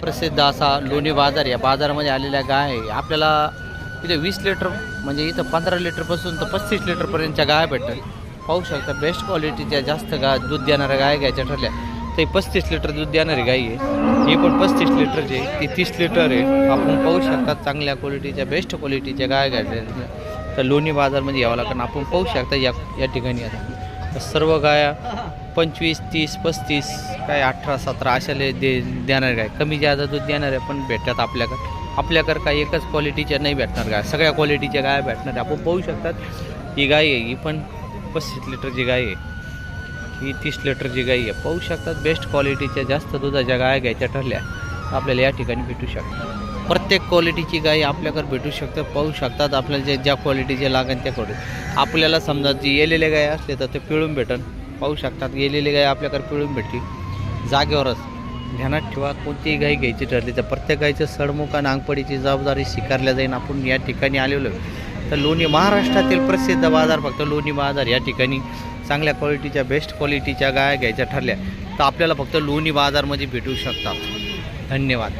प्रसिद्ध असा लोणी बाजार या बाजारामध्ये आलेल्या गाय आहे. आपल्याला इथे वीस लिटर म्हणजे इथं पंधरा लिटरपासून तर पस्तीस लिटरपर्यंतच्या गाय भेटतात. पाहू शकता बेस्ट क्वालिटीच्या जास्त गा दूध देणाऱ्या गाय घ्यायच्या ठरल्या. ते पस्तीस लिटर दूध देणारी गाय आहे. ही पण पस्तीस लिटरची आहे ती तीस लिटर आहे. आपण पाहू शकता चांगल्या क्वालिटीच्या बेस्ट क्वालिटीच्या गाय घ्यायच्या तर लोणी बाजारमध्ये यावं लागेल. आपण पाहू शकता या या ठिकाणी आता. सर्व गाया पंचवीस तीस पस्तीस काय अठरा सतरा अशाले दे देणार काय? कमी जादा दूध देणार आहे पण भेटतात आपल्याकडे. आपल्याकडे काही एकच क्वालिटीच्या नाही भेटणार गाय सगळ्या क्वालिटीच्या गाय भेटणार आपण पाहू शकतात ही गाय आहे ही पण पस्तीस लिटरची गाय आहे. ही तीस लिटरची गाय आहे. पाहू शकतात बेस्ट क्वालिटीच्या जास्त दुधाच्या गाय घ्यायच्या ठरल्या आपल्याला या ठिकाणी भेटू शकतात. प्रत्येक क्वालिटीची गाय आपल्याकडे भेटू शकतं. पाहू शकतात आपल्याला जे ज्या क्वालिटीचे लागेल त्या आपल्याला समजा जी येलेले गाय असले तर ते पिळून भेटन. पाहू शकतात. गेलेली गाय आपल्याकडे पिळून भेटली. जागेवरच ध्यानात ठेवा. कोणतीही गाय घ्यायची ठरली तर प्रत्येक गायचं सडमुख आणि अंगपडीची जबाबदारी स्वीकारल्या जाईल आपण या ठिकाणी आलेलो आहे. तर लोणी महाराष्ट्रातील प्रसिद्ध बाजार फक्त लोणी बाजार या ठिकाणी. चांगल्या क्वालिटीच्या बेस्ट क्वालिटीच्या गाय घ्यायच्या ठरल्या. तर आपल्याला फक्त लोणी बाजारमध्ये भेटू शकतात. धन्यवाद.